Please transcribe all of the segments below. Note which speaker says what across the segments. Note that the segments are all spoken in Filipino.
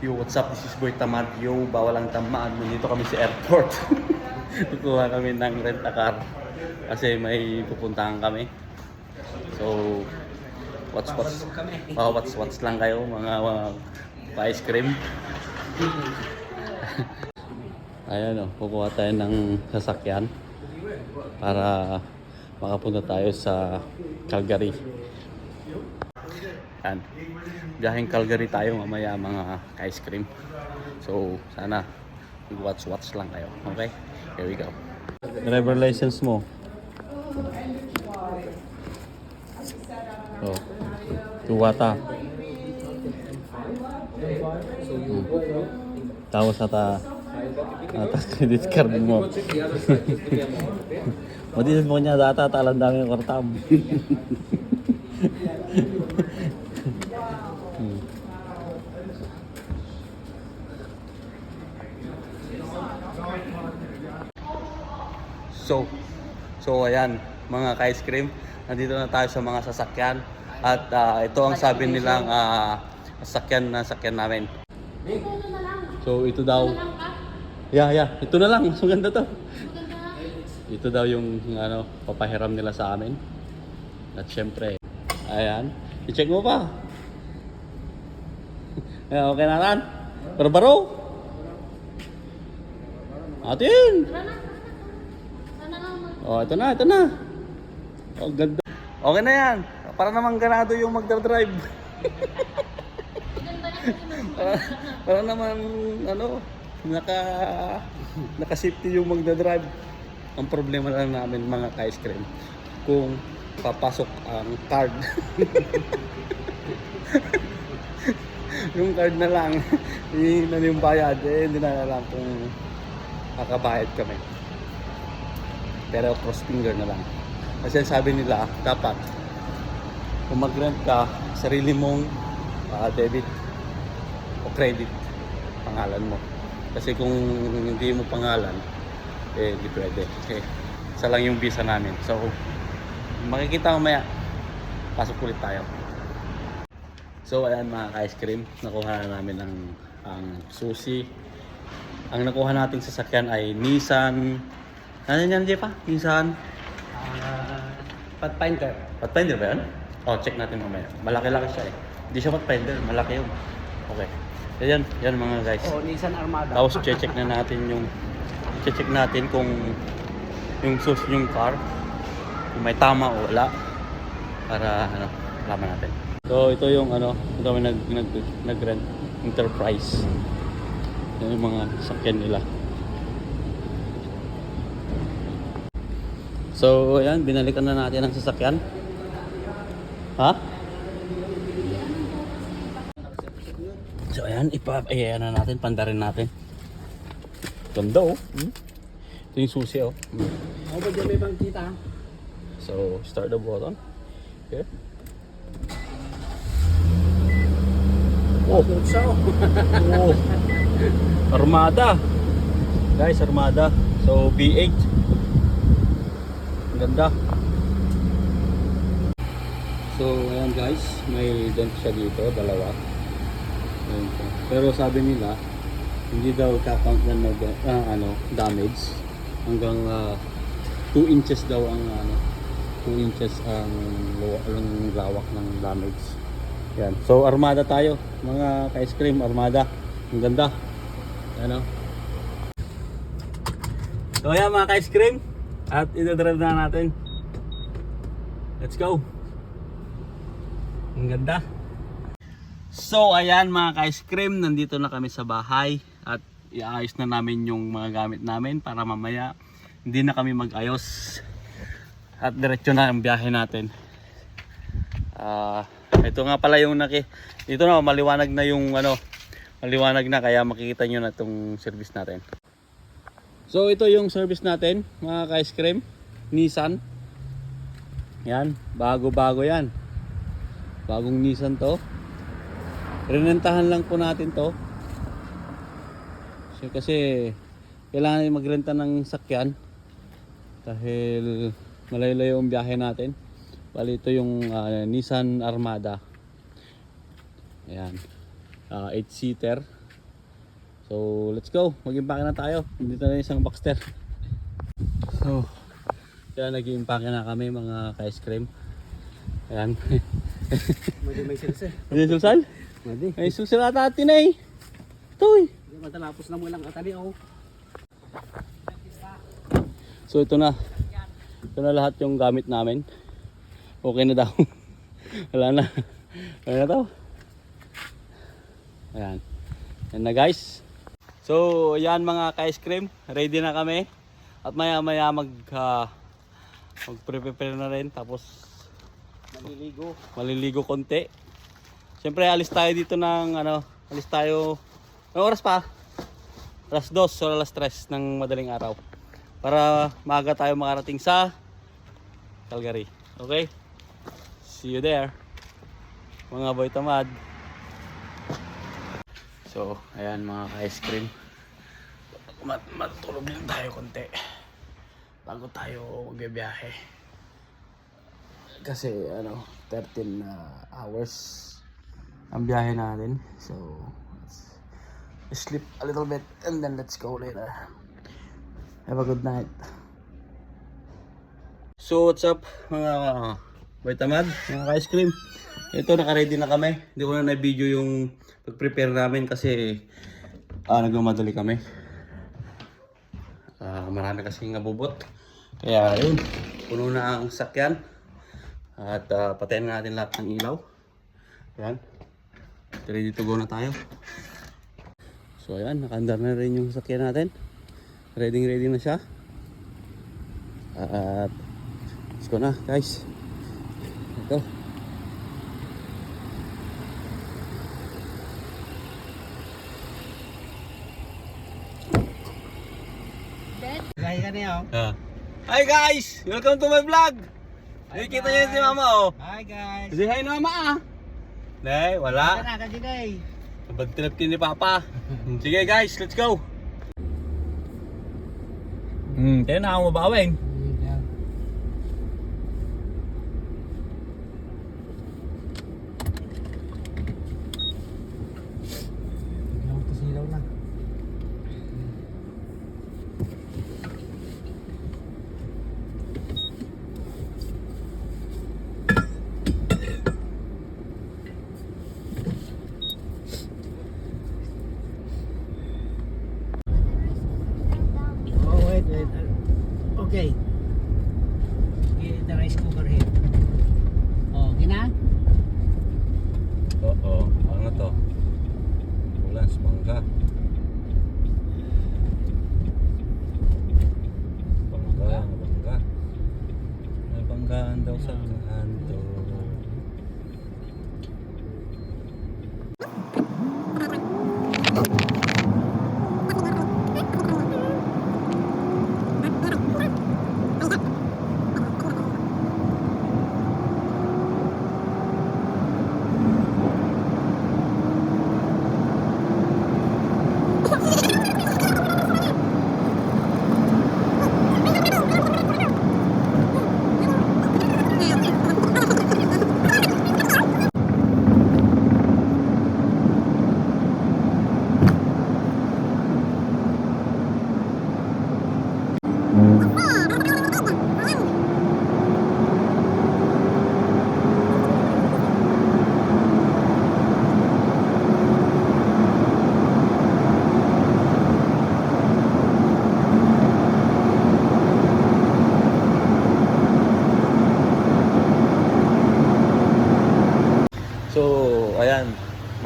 Speaker 1: Yo, what's up? This is Boy Tamad. Yo, bawal ang tamaan. Nandito kami sa airport. Kukuha kami ng rent a car. Kasi may pupuntahan kami. So, what's what's oh, what's what's lang kayo mga, mga pa-ice cream. Ayan o, kukuha tayo ng sasakyan para makapunta tayo sa Calgary. Yan. Biyaheng Calgary tayo mamaya mga ice cream. So, sana watch-watch lang kayo. Okay? Here we go. Driver license mo. Oh. Tuwata. Hmm. Tapos ata atas credit card mo. Madi mo niya data talan dami ng kortam. Hmm. So, so ayan, mga ka-ice cream, nandito na tayo sa mga sasakyan at ah, ito ang sabi nilang ah, sasakyan na sasakyan namin. So ito daw, yeah, yeah, ito na lang, mas maganda to. Ito daw yung ano, papahiram nila sa amin. At syempre, ayan, i-check mo pa. Okay na lan? Barbaro? Atin! Oh, ito na, ito na. Oh, ganda. Okay na yan. Para naman ganado yung magdadrive. para, para naman, ano, naka, naka-safety yung magdadrive. Ang problema lang namin mga ka-ice cream, kung papasok ang card. yung card na lang, yung, yung bayad, eh, hindi na alam kung kakabayad kami. Pero cross finger na lang. Kasi sabi nila, dapat kung mag-rent ka, sarili mong ah, debit o credit pangalan mo. Kasi kung hindi mo pangalan, eh hindi pwede. Eh, isa lang yung visa namin. So, makikita ko maya, pasok ulit tayo. So, ayan mga ka-ice cream, nakuha na namin ang, ang susi. Ang nakuha nating sasakyan ay Nissan ano yan, Jepa? Nissan?
Speaker 2: Ah, Pathfinder.
Speaker 1: Pathfinder ba yan? Oh, check natin mamaya. Malaki-laki siya eh. Hindi siya Pathfinder, malaki yun. Okay. Yan, yan mga guys.
Speaker 2: O, Nissan Armada.
Speaker 1: Tapos check na natin yung check natin kung yung sus yung car kung may tama o wala para ano, alaman natin. So ito yung ano, ito kami nag nag nag-rent Enterprise. Yan yung mga sakyan nila. So ayan, binalikan na natin ang sasakyan. Ha? So ayan, ipa ayan na natin, pandarin natin. Ganda oh. Hmm? Ito yung susi oh. Hmm.
Speaker 2: Ako ba dyan may bang kita?
Speaker 1: So, start the button. Okay. Oh, oh. Armada. Guys, Armada. So, V8. Ganda. So, ayan guys, may dent siya dito, dalawa. Pero sabi nila, hindi daw kakount na mag, ah, ano, damage. Hanggang 2 inches daw ang ano, 2 inches ang, ang lawak ng damage. Yan. So, armada tayo. Mga ka-ice cream, armada. Ang ganda. Ano? So, yan mga ka-ice cream. At ito-drive na natin. Let's go. Ang ganda. So, ayan mga ka-ice cream. Nandito na kami sa bahay. At iayos na namin yung mga gamit namin para mamaya hindi na kami mag-ayos. At diretso na ang biyahe natin. Ah, ito nga pala yung naki dito na maliwanag na yung ano, maliwanag na kaya makikita nyo na itong service natin. So ito yung service natin, mga ka-ice cream, Nissan. Yan, bago-bago yan. Bagong Nissan to. Renentahan lang po natin to. So, kasi kailangan magrenta ng sakyan dahil malayo-layo ang biyahe natin. Bali ito yung ah, Nissan Armada. Ayan. 8 seater So, let's go. Mag-impake na tayo. Dito na yung isang Baxter. So, kaya nag-impake na kami mga ka-ice cream. Ayan.
Speaker 2: Medyo may silse.
Speaker 1: Hindi sulsal?
Speaker 2: Medyo.
Speaker 1: Ay, sulsal ata atin eh. Toy.
Speaker 2: Matalapos na mo lang atali oh.
Speaker 1: So, ito na. Ito na lahat yung gamit namin. Okay na daw. Wala na. Wala na daw. Ayan. Yan na guys. So, yan mga ka-ice cream. Ready na kami. At maya maya mag uh, mag-prepare na rin. Tapos
Speaker 2: Maliligo.
Speaker 1: maliligo konti. Siyempre alis tayo dito ng ano, alis tayo. Anong oras pa? Alas 2 o alas 3 ng madaling araw. Para maaga tayo makarating sa Calgary. Okay? See you there. Mga boy tamad. So, ayan mga ka-ice cream. Mat matulog lang tayo konti. Bago tayo magbibiyahe. Kasi ano, 13 na hours ang biyahe natin. So, let's sleep a little bit and then let's go later. Have a good night. So, what's up mga uh, Vitamad, mga ice cream. Ito, naka-ready na kami. Hindi ko na na-video yung pag-prepare namin kasi ah, nagmamadali kami. Ah, marami kasing nabubot. Kaya yun, puno na ang sakyan. At uh, patayin na natin lahat ng ilaw. Ayan. Ready to go na tayo. So ayan, nakandar na rin yung sakyan natin. Ready ready na siya. At let's go na guys. Ito.
Speaker 2: Gaya ka niya oh.
Speaker 1: Ah. Hi guys! Welcome to my vlog! Nakikita niyo si mama oh.
Speaker 2: Hi guys.
Speaker 1: Say hi na mama ah. Nay, wala.
Speaker 2: na ka day.
Speaker 1: Bad trip ni Papa. Sige guys, let's go. Hmm, tayo na ako mabawin.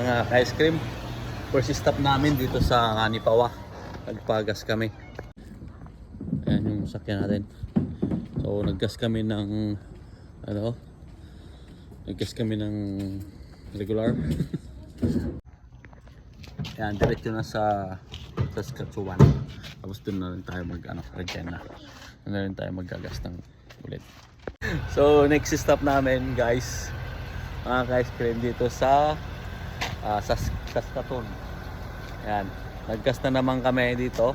Speaker 1: Mga ice cream. First stop namin dito sa Anipawa. Nagpagas kami. Ayan yung sakyan natin. So, naggas kami ng ano? Naggas kami ng regular. Ayan, diretso na sa Saskatchewan. Tapos doon na rin tayo mag ano, Regina. Doon na rin tayo maggagas ng ulit. So, next stop namin, guys, mga ka-ice cream dito sa uh, sa Saskatoon. Yan. Nag-gas na naman kami dito.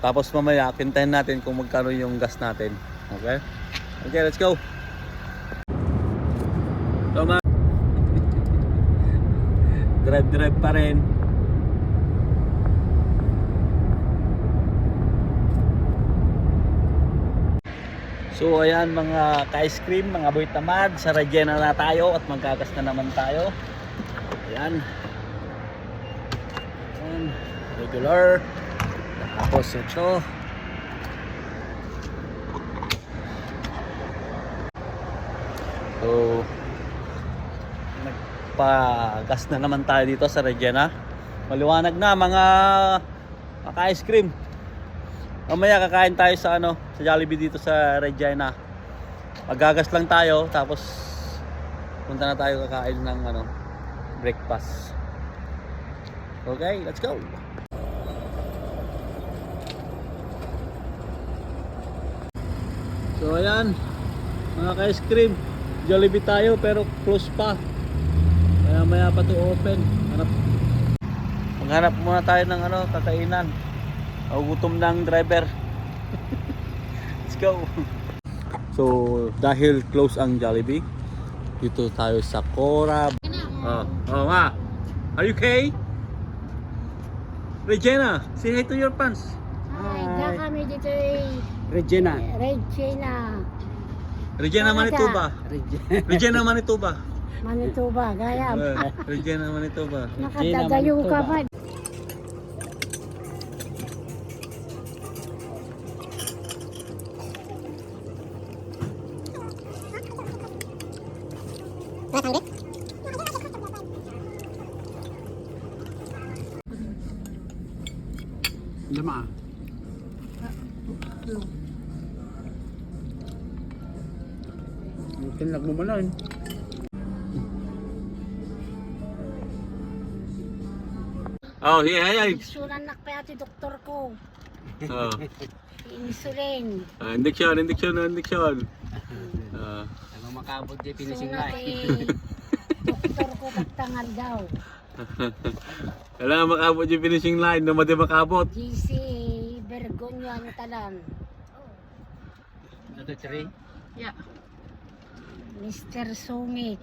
Speaker 1: Tapos mamaya, kintahin natin kung magkano yung gas natin. Okay? Okay, let's go! So mga... Drive-drive pa rin. So ayan mga ka-ice cream, mga boy tamad, sa Regena na tayo at magkagas na naman tayo. Ayan. Ayan. Regular. Tapos ito. So, nagpagas na naman tayo dito sa Regina. Maliwanag na mga mga ice cream. Mamaya kakain tayo sa ano, sa Jollibee dito sa Regina. Magagas lang tayo tapos punta na tayo kakain ng ano, breakfast. Okay, let's go. So ayan, mga ka-ice cream, Jollibee tayo pero close pa. Kaya maya pa to open. Hanap. Maghanap muna tayo ng ano, kakainan. Nagugutom ng driver. Let's go. So, dahil close ang Jollibee, dito tayo sa Cora. Oh, oh ma. Are you okay? Regina, say hi to your fans.
Speaker 3: Ay, na kami dito eh.
Speaker 2: Regina.
Speaker 3: Regina.
Speaker 1: Regina Manitoba. Regina Manitoba.
Speaker 3: Manitoba, gaya.
Speaker 1: Eh, Regina Manitoba.
Speaker 3: Nakadagayo ka ba?
Speaker 2: Tinlag mo malan.
Speaker 1: Oh, yeah, yeah.
Speaker 3: Insuran na pa yati doktor ko.
Speaker 1: Oh.
Speaker 3: Insulin.
Speaker 1: Ah, injection, injection, injection. Ah.
Speaker 2: Ano makabot di
Speaker 3: Sunat eh. Doktor ko pagtangal daw.
Speaker 1: Kailangan makabot yung finishing line, no mati makabot.
Speaker 3: GC Bergonya ni talan.
Speaker 2: Ito three.
Speaker 3: Mr. Sungit.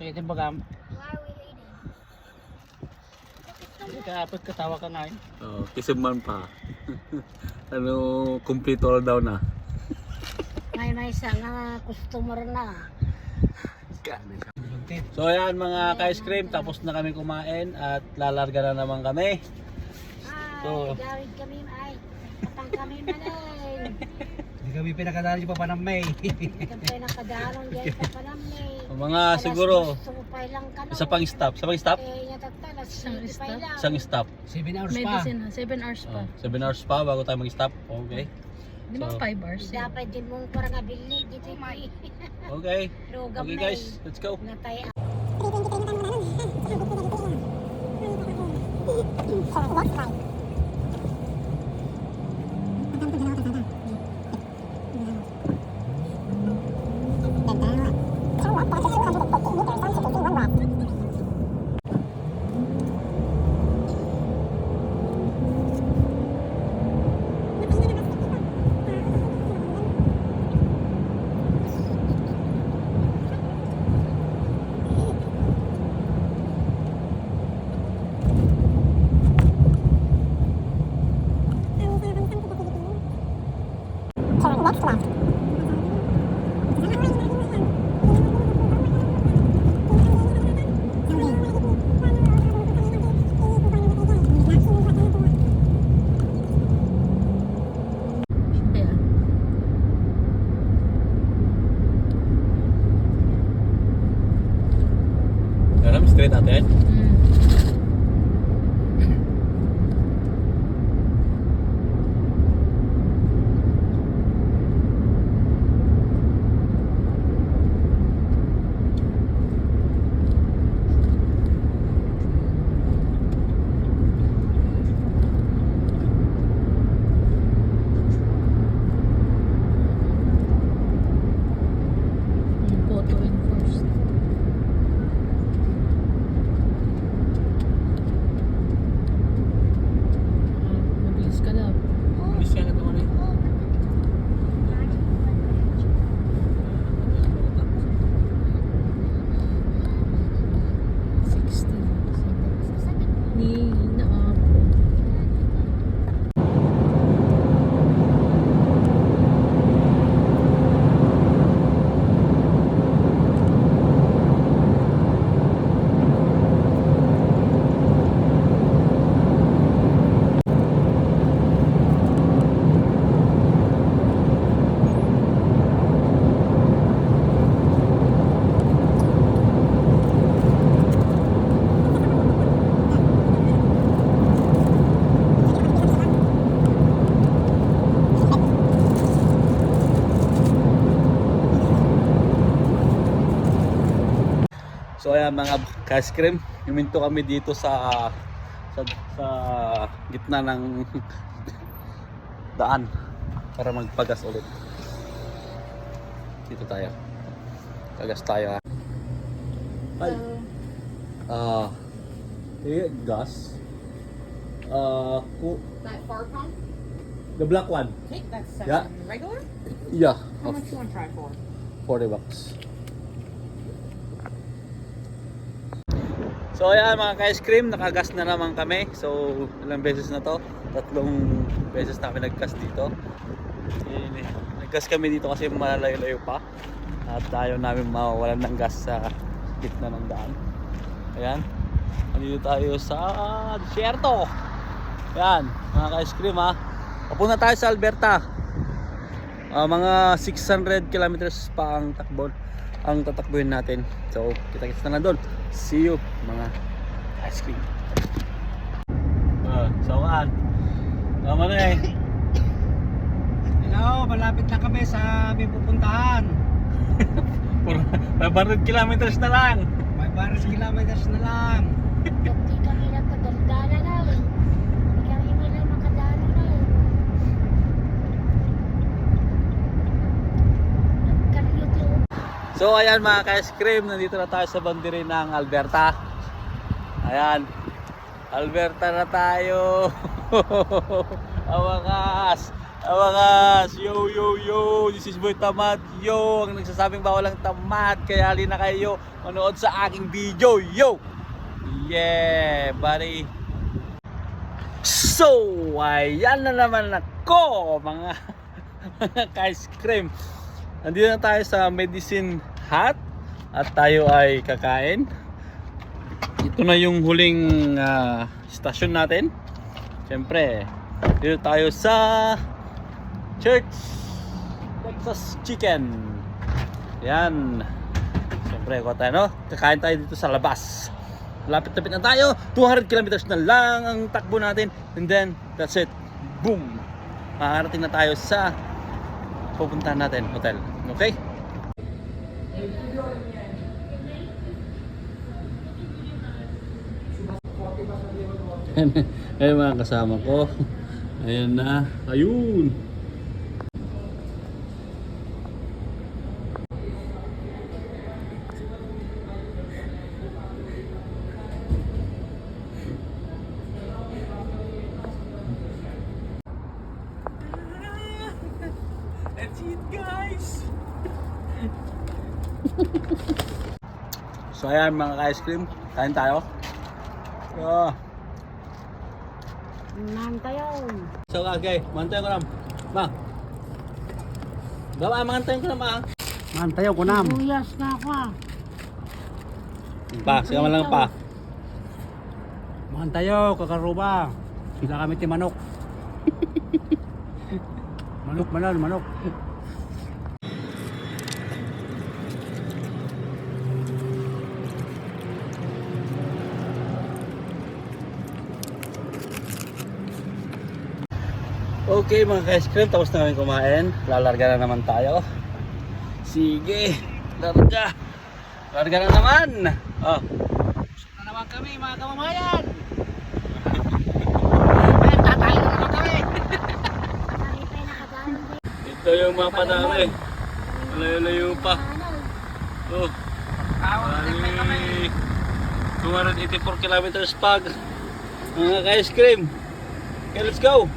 Speaker 2: Kaya din bagam. Kapag katawa ka nga eh.
Speaker 1: Oh, kisiman pa. ano, complete all down na.
Speaker 3: May may isa nga customer na.
Speaker 1: So ayan mga ka-ice cream, tapos na kami kumain at lalarga na naman kami.
Speaker 3: Ay,
Speaker 1: So-
Speaker 3: gawid kami ay. Patang kami malay.
Speaker 2: Kami pinakadali pa pa ng May.
Speaker 3: Kami pinakadalon diyan pa pa ng May.
Speaker 1: Mga siguro gusto pang stop, isa pang stop,
Speaker 3: Eh, natatala.
Speaker 4: Isang stop.
Speaker 3: stop.
Speaker 1: isang stop.
Speaker 2: 7 hours pa.
Speaker 4: bisina, 7 hours pa.
Speaker 1: Oh, 7 hours pa bago tayo mag-stop. Okay.
Speaker 4: Di ba
Speaker 1: So-
Speaker 4: 5 hours?
Speaker 3: Dapat din mong parang nabili dito yung may
Speaker 1: Okay. Okay guys, let's go.
Speaker 3: Natay
Speaker 1: ako. Sorry, what's right? Mga ice cream, huminto kami dito sa sa, sa gitna ng daan para magpagas ulit. Dito tayo. Pagas tayo ha. Ay. Ah. eh, gas. Ah, ku-
Speaker 4: That far pump?
Speaker 1: the black one.
Speaker 4: Okay, that's seven
Speaker 1: Yeah.
Speaker 4: regular.
Speaker 1: Yeah,
Speaker 4: How much you want to try for?
Speaker 1: 40 bucks. So ayan mga ka-ice cream, nakagas na naman kami. So ilang beses na to? Tatlong beses na kami naggas dito. Eh, Naggas kami dito kasi malayo-layo pa. At ayaw namin mawawalan ng gas sa gitna ng daan. Ayan. Nandito tayo sa desierto. Ayan, mga ka-ice cream ha. Papunta tayo sa Alberta. Ah, mga 600 kilometers pa ang takbo ang tatakbuhin natin. So, kita-kits na lang doon. See you mga ice cream. Ah, sawaan. Tama na eh.
Speaker 2: Hello, malapit na kami sa aming pupuntahan.
Speaker 1: 500 kilometers na lang.
Speaker 2: 500 kilometers na lang.
Speaker 3: Hindi kami nagkadaldala na eh. Hindi kami wala makadalo na eh. Nagkaryot-yot.
Speaker 1: So, ayan mga ka-ice cream. Nandito na tayo sa bandiri ng Alberta. Ayan. Alberta na tayo. Awakas. Awakas. Yo, yo, yo. This is Boy Tamad. Yo. Ang nagsasabing bawal ang tamad. Kaya halina kayo manood sa aking video. Yo. Yeah, buddy. So, ayan na naman ako, mga mga ka-ice cream. Nandito na tayo sa Medicine Hat at tayo ay kakain. Ito na yung huling ah, stasyon natin. Siyempre, dito tayo sa Church Texas Chicken. Yan. Siyempre, ko tayo, no? Kakain tayo dito sa labas. Lapit-lapit na tayo. 200 kilometers na lang ang takbo natin. And then, that's it. Boom! Makakarating na tayo sa pupuntahan natin, hotel. Okay? Ayun mga kasama ko. Ayun na. Ayun! That's it guys! So ayan mga ka-ice cream, kain tayo. So,
Speaker 3: Nantayon.
Speaker 1: so okay, mantayin ko lang. Ma. Gawa, mantayin ko lang ma.
Speaker 2: Mantayo ko nam.
Speaker 3: Buyas na ako ah.
Speaker 1: Pa, sige lang pa.
Speaker 2: Mantayo, kakaruba. Sila kami ti manok. manok manan, manok.
Speaker 1: Okay mga ka-ice cream, tapos na kami kumain. Lalarga na naman tayo. Sige, larga. Larga na naman. Oh.
Speaker 2: Na naman kami mga kamamayan. Tatay na naman kami.
Speaker 1: Ito yung mapa namin. Malayo-layo pa. Oh. Bali, 284 kilometers pag. Mga ka-ice cream. Okay, let's go.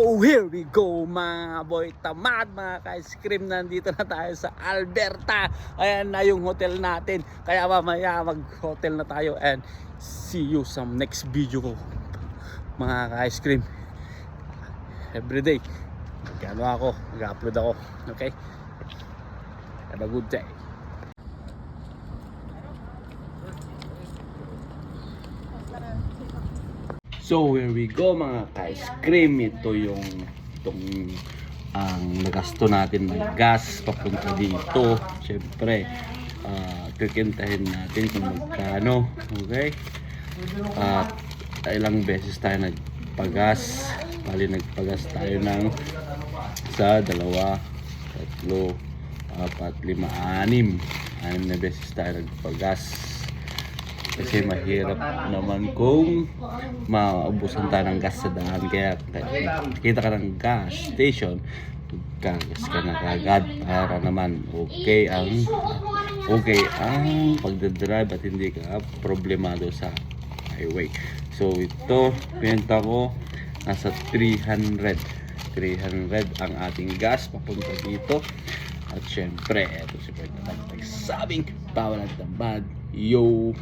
Speaker 1: So here we go mga boy tamad mga ka-ice cream nandito na tayo sa Alberta ayan na yung hotel natin kaya mamaya mag hotel na tayo and see you sa next video ko mga ka-ice cream everyday Gano ako, mag-upload ako. Okay? Have a good day. So here we go mga ka-ice cream. Ito yung itong ang nagasto natin ng gas papunta dito. Siyempre, ah kikintahin natin kung magkano. Okay? At ilang beses tayo nagpagas. Bali nagpagas tayo ng isa, dalawa, tatlo, apat, lima, anim. Anim na beses tayo nagpagas. Kasi mahirap naman kung maubusan tayo ng gas sa daan. Kaya kita ka ng gas station, gagas ka na kagad para naman okay ang okay ang pagdadrive at hindi ka problemado sa highway. So ito, benta ko nasa 300. 300 ang ating gas papunta dito. At syempre, ito si Pwede nagsabing bawal at tambad. Yo!